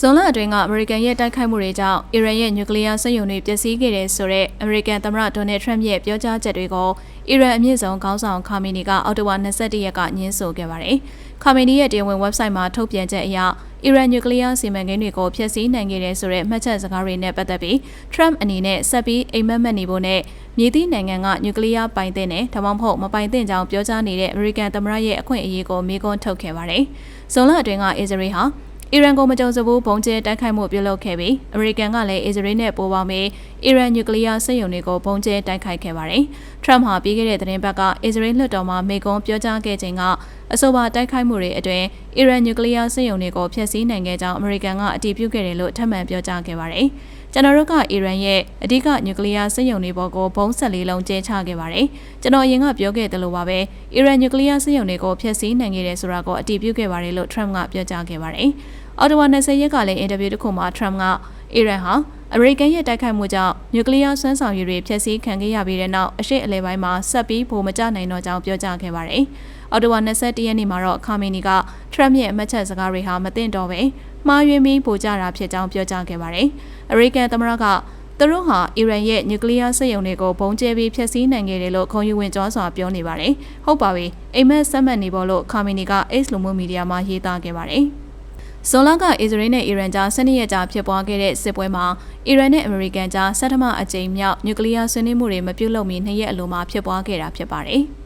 ဇွန်လအတွင်းကအမေရိကန်ရဲ့တိုက်ခိုက်မှုတွေကြောင့်အီရန်ရဲ့နျူကလ িয়ার စက်ရုံတွေပျက်စီးခဲ့တဲ့ဆိုတဲ့အမေရိကန်သမ္မတဒေါ်နယ်ထရမ့်ရဲ့ပြောကြားချက်တွေကိုအီရန်အမြင့်ဆုံးခေါင်းဆောင်ခါမီနီကအောက်တိုဘာ21ရက်ကညှင်းဆိုခဲ့ပါတယ်။ခါမီနီရဲ့တရားဝင် website မှာထုတ်ပြန်ချက်အရအီရန်နျူကလ িয়ার စီမံကိန်းတွေကိုဖျက်ဆီးနိုင်ခဲ့တဲ့ဆိုတဲ့မှတ်ချက်စကားတွေနဲ့ပတ်သက်ပြီးထရမ့်အနေနဲ့ဆက်ပြီးအိမ်မက်မက်နေဖို့နဲ့မြေသည့်နိုင်ငံကနျူကလ িয়ার ပိုင်တဲ့နဲ့ဒါမှမဟုတ်မပိုင်တဲ့ကြောင်းပြောကြားနေတဲ့အမေရိကန်သမ္မတရဲ့အခွင့်အရေးကိုမေးခွန်းထုတ်ခဲ့ပါတယ်။ဇွန်လအတွင်းကအစ္စရေးဟာ အီရန်ကိုမကြုံစဘူးဘုံကျဲတိုက်ခိုက်မှုပြုလုပ်ခဲ့ပြီးအမေရိကန်ကလည်းအစ္စရေးနဲ့ပိုးပေါင်းပြီးအီရန်နျူကလ িয়ার စစ်ရုံတွေကိုဘုံကျဲတိုက်ခိုက်ခဲ့ပါတယ်။ထရမ့်ဟာပြီးခဲ့တဲ့သတင်းပတ်ကအစ္စရေးလွှတ်တော်မှာမေကွန်ပြောကြားခဲ့ချိန်ကအဆိုပါတိုက်ခိုက်မှုတွေအတွင်းအီရန်နျူကလ িয়ার စစ်ရုံတွေကိုဖျက်ဆီးနိုင်ခဲ့ကြောင်းအမေရိကန်ကအတည်ပြုခဲ့တယ်လို့ထပ်မံပြောကြားခဲ့ပါတယ်။ ကျွန်တော်တို့ကအီရန်ရဲ့အဓိကနျူကလ িয়ার စစ်ရုံတွေပေါ်ကိုဘုံဆက်လေးလုံးကျဲချခဲ့ပါတယ်။ကျွန်တော်အရင်ကပြောခဲ့တယ်လို့ပါပဲအီရန်နျူကလ িয়ার စစ်ရုံတွေကိုဖျက်ဆီးနိုင်ခဲ့တယ်ဆိုတာကိုအတည်ပြုခဲ့ပါတယ်လို့ထရမ့်ကပြောကြားခဲ့ပါတယ်။အော်တိုဝါ20ရက်ကလည်းအင်တာဗျူးတစ်ခုမှာထရမ့်ကအီရန်ဟာ အမေရိကန်ရဲ့တိုက်ခိုက်မှုကြောင့်နျူကလ িয়ার ဆွမ်းဆောင်ရည်တွေဖျက်ဆီးခံခဲ့ရပြီးတဲ့နောက်အရှိအလဲပိုင်းမှာဆက်ပြီးဗိုလ်မကျနိုင်တော့ကြောင်းပြောကြားခဲ့ပါတယ်။အော်တိုဝါ21ရက်နေ့မှာတော့ခါမီနီကထရမ့်ရဲ့အမတ်ချက်စကားတွေဟာမသိတော့ပဲမှားယွင်းပြီးပိုကြတာဖြစ်ကြောင်းပြောကြားခဲ့ပါတယ်။အမေရိကန်သမ္မတကသူတို့ဟာအီရန်ရဲ့နျူကလ িয়ার စက်ရုံတွေကိုဘုံကျဲပြီးဖျက်ဆီးနိုင်ခဲ့တယ်လို့ခုံယူဝင်ကြောစွာပြောနေပါတယ်။ဟုတ်ပါပြီ။အိမ်မက်ဆက်မှတ်နေပေါ်လို့ခါမီနီက X လူမှုမီဒီယာမှာရေးသားခဲ့ပါတယ်။ ဇွန်လကအစ္စရေးနဲ့အီရန်ကြားဆနစ်ရကြာဖြစ်ပွားခဲ့တဲ့စစ်ပွဲမှာအီရန်နဲ့အမေရိကန်ကြားဆဋ္ဌမအကြိမ်မြောက်နျူကလ িয়ার ဆွေးနွေးမှုတွေမပြုလုပ်မီနှစ်ရက်အလိုမှာဖြစ်ပွားခဲ့တာဖြစ်ပါတယ်။